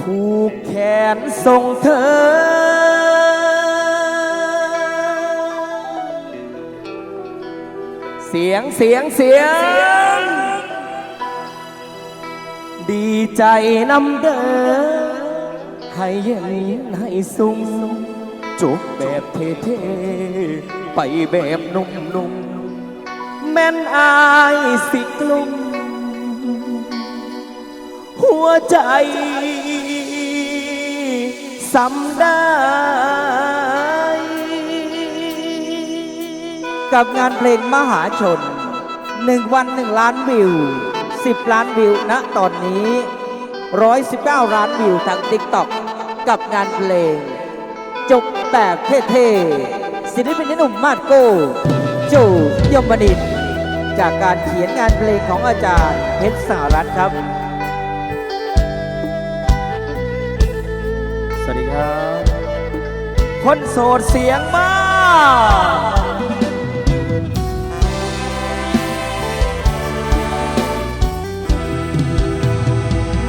ผูกแขนส่งเธอ เสียงเสียงเสียง ดีใจนำเด้อให้เย็นให้สุ่มจบแบบเท่ๆไปแบบนุ่มๆแม่นอายสิกลุ่มหัวใจ สำได้กับงานเพลงมหาชน1วัน1ล้านวิว10ล้านวิวณตอนนี้119ล้านวิวทาง TikTok กับงานเพลง จบแบบเท่ๆศิลปินหนุ่มมาดโก้จูยมนิน จากการเขียนงานเพลงของอาจารย์เพชรสารัตน์ครับ วัสดีครับ คนโสดเสียงมาก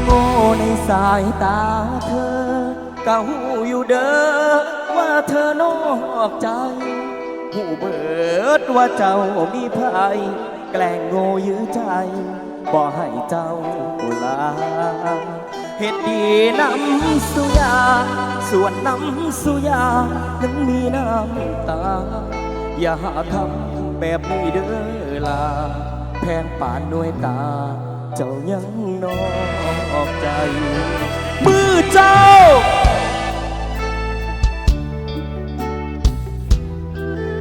โง่ในสายตาเธอก็หูอยู่เด้อว่าเธอนอกใจ หูเบิดว่าเจ้ามีภัยแกล้งโง่ยื้อใจ บ่ให้เจ้าลา เหตุดีน้ำสุยา ส่วนน้ำสุยานั้นมีน้ำตา อย่าหาทำแบบนี้เด้อลา แพงป่านหน่วยตา เจ้ายังนอกใจ มือเจ้า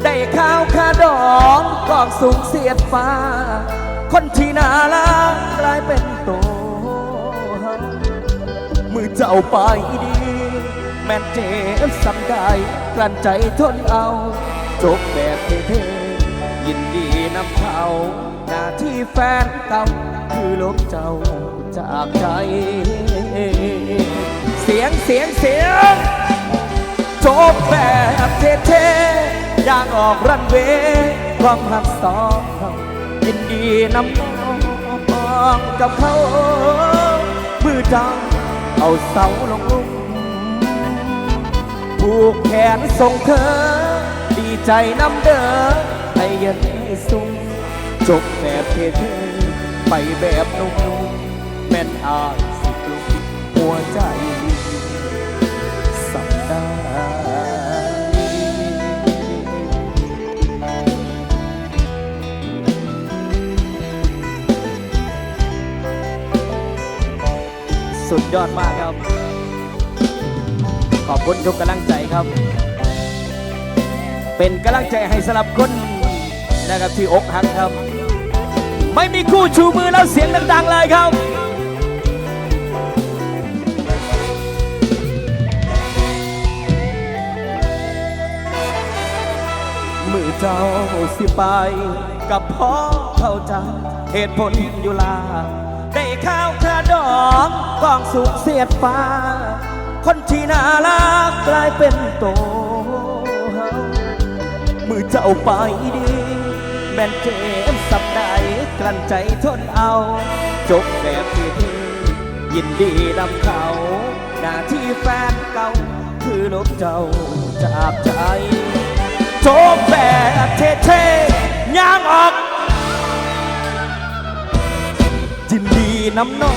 ได้ข้าวขาดองกองสูงเสียดฟ้า คนที่น่ารักกลายเป็นโตเฮา มือเจ้าไปดี แม่นเจ็บสำได้กลั้นใจทนเอา จบแบบเท่ๆยินดีนำเขาหน้าที่แฟนเก่าคือลบเจ้าจากใจ เสียงเสียงเสียง จบแบบเท่ๆอย่างออกรันเวย์ความหักสองเรายินดีนำน้องกับเขามือจัง เอาเสาลงลุกผูกแขนส่งเธอ ดีใจนำเด้อให้เย็นให้สุ่มจบแบบเท่ๆไปแบบนุ่มๆแม่นอายสิกลุกหัวใจ สุดยอดมากครับ ขอบคุณทุกกำลังใจครับ เป็นกำลังใจให้สำหรับคนนะครับที่อกหักครับ ไม่มีคู่ชูมือแล้วเสียงดังๆเลยครับมือเจ้าสิไป กับพ่อเข้าใจเหตุผลอยู่ลา ข้าวคาดองกองสุกเสียดฟ้า คนที่น่ารักกลายเป็นโตเฮามือเจ้าไปดี แม่นเจ็บสับได้กลั้นใจทนเอา จบแบบที่ยินดีนำเขา หน้าที่แฟนเก่า คือลบเจ้าจากใจจบแบบเท่ๆย่างออกยินดี น้ำนอ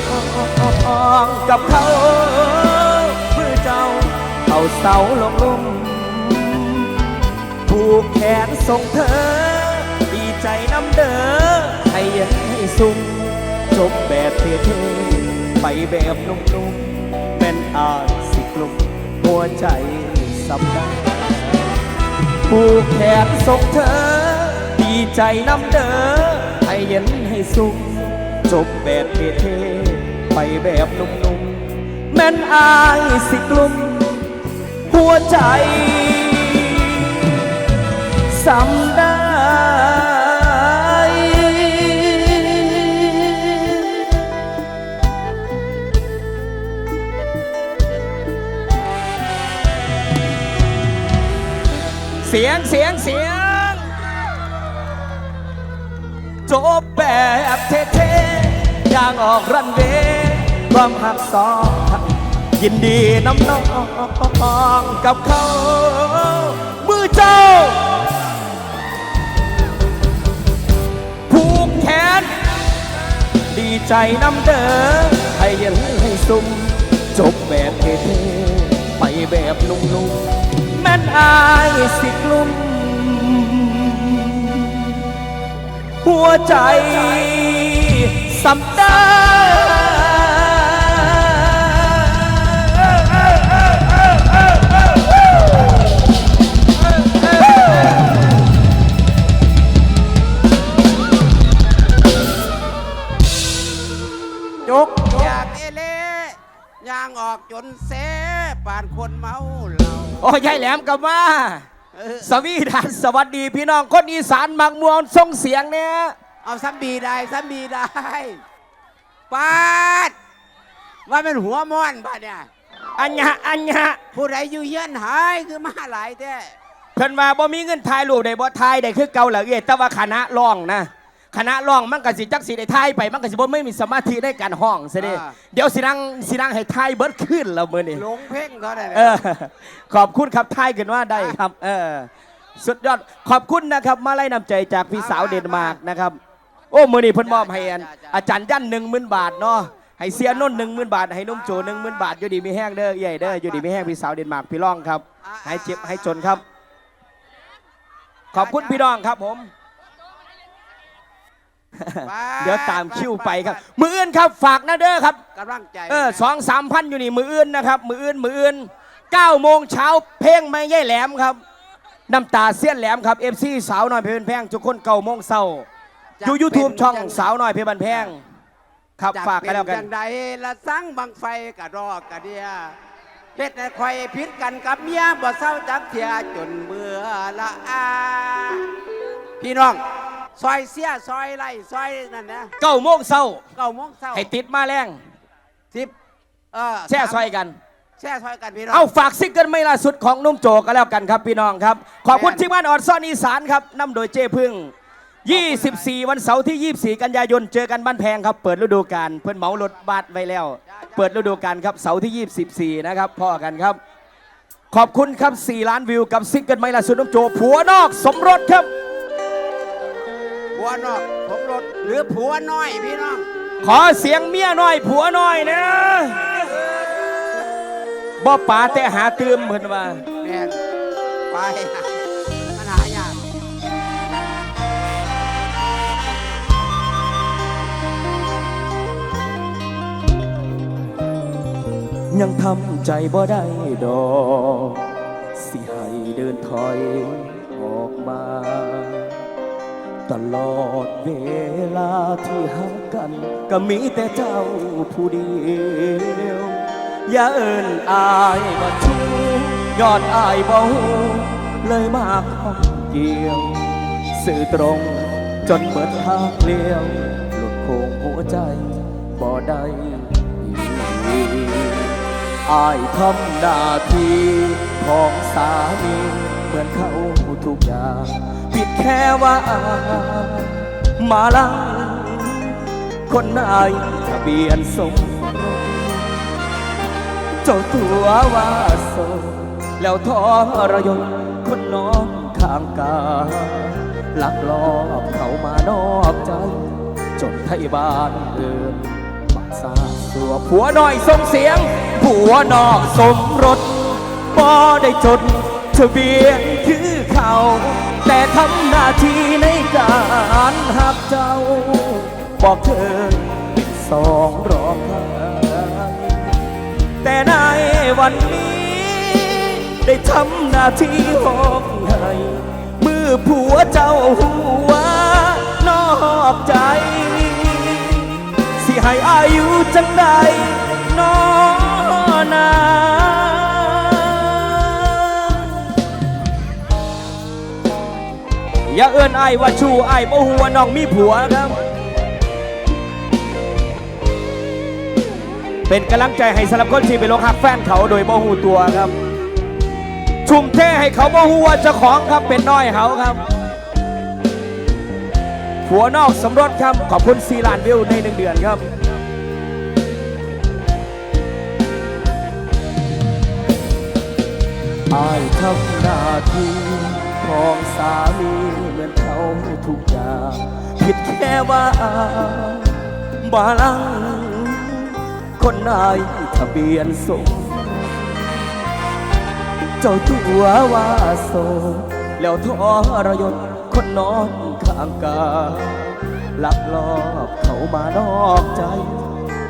งกับเขาเพื่อเจ้าเอาเสาลงลุ่มผูกแขนส่งเธอ ดีใจน้ำเด้อให้เย็นให้สุ่มจบแบบเท่ๆไปแบบนุ่มๆเป็นอาสิกลุ่มหัวใจสับได้ผูกแขนส่งเธอ ดีใจน้ำเด้อให้เย็นให้สุข จบแบบเท่ๆไปแบบนุ่มๆ แม่นอายสิกลุ่มหัวใจสำได้เสียงเสียงเสียงจบแบบเท่ ยางออกรันเวย์ความหักสองยินดีน้ำน้องกับเขา มือเจ้า ผูกแขน ดีใจน้ำเด้อให้เย็นให้ซุ่มจบแบบเท่ๆไปแบบนุ่มๆแม่นอายสิกลุ่มหัวใจ สำได้จุกอยากเอเล่ยางออกจนเซปานคนเมาเหล้าโอ้ยายแหลมกลับมาเออสวีดันสวัสดีพี่น้องคนอีสานมักมวลส่งเสียงเนี่ย เอาซ้ำบีได้ซ้ำบีได้ปาดว่าเป็นหัวม่อนป่ะเนี่ย อัญญะอัญญะผู้ใดอยู่เยือนหายคือมาหลายแท้เพิ่นมาบ่มีเงินถ่ายรูปได้บ่ถ่ายได้คือเก่าแล้วเอ้ยแต่ว่าคณะร้องนะคณะร้องมันก็สิจักสิได้ถ่ายไปมันก็สิบ่ไม่มีสมาธิในการห้องซะเด้เดี๋ยวสินั่งสินั่งให้ถ่ายเบิดขึ้นแล้วมื้อนี้หลงเพ่งเขาได้เออขอบคุณครับถ่ายขึ้นว่าได้ครับ เออ สุดยอดขอบคุณนะครับ มาไล่นำใจจากพี่สาวเดนมาร์กนะครับ โอ้มื้อนี้เพิ่นมอบให้อันอาจารย์ยัน10,000บาทเนาะให้เสียนนท์10,000บาท ให้นุ่มโจ10,000บาท อยู่ดีมีแห้งเด้อใหญ่เด้ออยู่ดีมีแห้งพี่สาวเดนมาร์กพี่ร่องครับ ให้เจ็บให้จนครับ ขอบคุณพี่น้องครับผมปาเดี๋ยวตามคิวไปครับ มืออื่นครับ ฝากนะเด้อครับกำลังใจเออสองสามพันอยู่นี่มืออื่นนะครับ มืออื่นมืออื่นเก้าโมงเช้าเพลงไม่ย่ายแหลมครับน้ำตาเสี้ยนแหลมครับเอฟซีสาวน้อยเพลินแพงทุกคนเก้าโมงเศร้า อยู่ยูทูบช่องสาวน้อยเพลินแพง ครับจะฝากกันแล้วกันเป็นจังใดละสั่งบังไฟกะรอกกะเดียเฮ็ดให้ข่อยพิษกันกับเมียบ่เศร้าจักเทียจนเบื่อละอาพี่น้องซอยเสียซอยไรซอยนั่นนะเก้าโมงเศร้าเก้าโมงเช้าให้ติดมาแรงสิบเออแช่ซอยกันแช่ซอยกันพี่น้องเอาฝากซิงเกิลไม่ล่าสุดของนุ่มโจกันแล้วกันครับพี่น้องครับ ขอบคุณแม่นทีมงานออดซ่อนอีสานครับนำโดยเจ้พึ่ง 24 วันเสาร์ที่ 24 กันยายน เจอกันบ้านแพงครับ เปิดฤดูกาลเพื่อนเหมารถบัสไว้แล้ว เปิดฤดูกาลครับเสาร์ที่ 24 นะครับพ่อกันครับ ขอบคุณครับ 4 ล้านวิวกับซิงเกิลไม่ล่าสุดนุ่มโจผัวนอกสมรสครับ ผัวนอกผมรถหรือผัวน้อยพี่น้อง ขอเสียงเมียน้อย ผัวน้อยนะบ่ป๋าแต่หาเติมเหมือนว่าแม่นไป ยังทำใจบ่ได้ดอก สิให้เดินถอยออกมา ตลอดเวลาที่หากัน ก็มีแต่เจ้าผู้เดียว อย่าเอินอายบ่ชูยอดอายบ่ฮู้เลยมาข้องเกี่ยว สื่อตรงจนเหมือนทางเลี้ยว หลุดโค้งหัวใจบ่ได้อีก อายทำหน้าที่ของสามีเหมือนเขาทุกอย่างผิดแค่ว่าอายมาลังคนนายทะเบียนสมเจ้าตัวว่าโสดแล้วทอรยศคนน้องข้างกายลักลอบเขามานอกใจจนไทยบ้านเอินบักซา สัวผัวน้อยส่งเสียง ผัวนอกสมรสบ่ได้จดทะเบียนคือเขา แต่ทำหน้าที่ในการหักเจ้า บอกเธอเป็นสองรองแต่ในวันนี้ ได้ทำหน้าที่ห้องให้มือผัวเจ้าหัวนอกใจ สิให้อายุจังใดนอนาอย่าเอื้อนไอว่าชูไอบ่หัวน้องมีผัวครับ เป็นกำลังใจให้สำหรับคนที่ไปลงหักแฟนเขาโดยบ่หูตัวครับ ชุ่มเทให้เขาบ่หูว่าเจ้าของครับเป็นน้อยเขาครับ ผัวนอกสมรสครับ ขอบคุณซีลานวิวในหนึ่งเดือนครับอายทำหน้าที่ของสามีเหมือนเขาทุกอย่างผิดแค่ว่าบาลัง คนนายทะเบียนสมเจ้าตัวว่าโซแล้วทรยศคนนอนางกาลักลอบเข้ามานอกใจ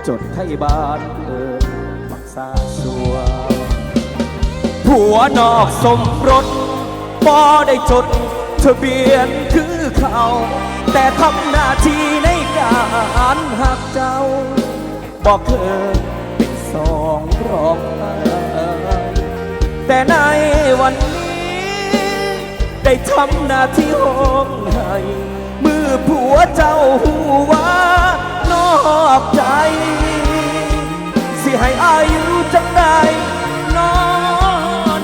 จดไทยบ้านเดินบักซาสัวผัวนอกสมรสบ่ได้จดทะเบียนคือเขา แต่ทำหน้าที่ในการหักเจ้า บอกเคยเป็นสองรองแต่ในวันนี้ ได้ทำหน้าที่ห้องให้มือผัวเจ้าหูว่านอกใจ สิให้อายุจังใดนอ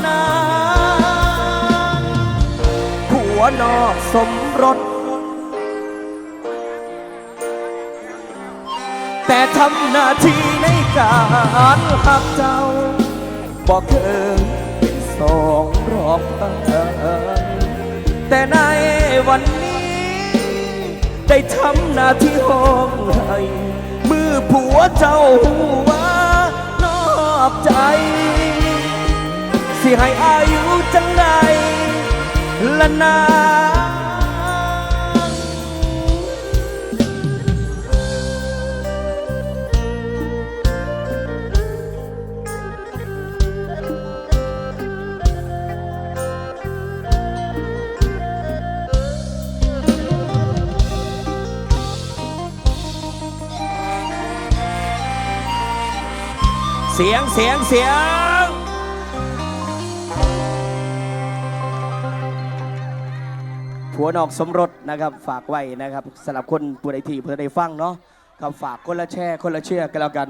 นานผัวนอกสมรส แต่ทำหน้าที่ในการหักเจ้าบอกเคยเป็นสองรอบตา แต่ในวันนี้ ได้ทำหน้าที่ห้องให้มือผัวเจ้าว่านอบใจ สิให้อายุจังใดละนา สียงเสียงเสียง ผัวนอกสมรสนะครับฝากไว้นะครับสำหรับคนผู้ใดที่เพื่อได้ฟังเนาะครับฝากคนละแช่คนละเชื่อกันแล้วกัน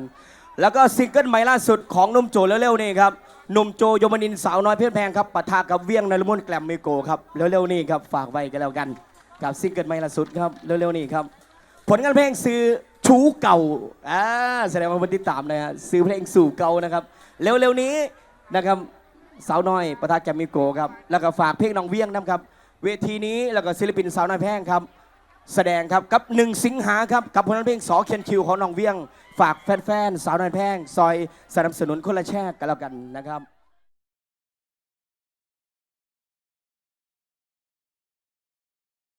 แล้วก็ซิงเกิลใหม่ล่าสุดของนุ่มโจเร็วๆนี่ครับหนุ่มโจโยมนินสาวน้อยเพชรแพงครับปะทะกับเวียงนรมนแกลมเมโกครับเร็วๆนี่ครับฝากไว้กันแล้วกันกับซิงเกิลใหม่ล่าสุดครับเร็วๆนี่ครับผลงานเพลงซื้อ ชูเก่าอ่าแสดงว่าคนติดตามนะฮะซื้อเพลงสู่เก่านะครับ เร็วๆนี้นะครับสาวน้อยประทานแกมมิโกครับแล้วก็ฝากเพลงน้องเวียงนะครับ เวทีนี้แล้วก็ศิลปินสาวน้อยแพงครับ แสดงครับกับหนึ่งสิงหาครับกับผลงานเพลงสอเคียนคิวของน้องเวียง ฝากแฟนๆสาวน้อยแพงซอยสนับสนุนคนละแชกกันแล้วกันนะครับ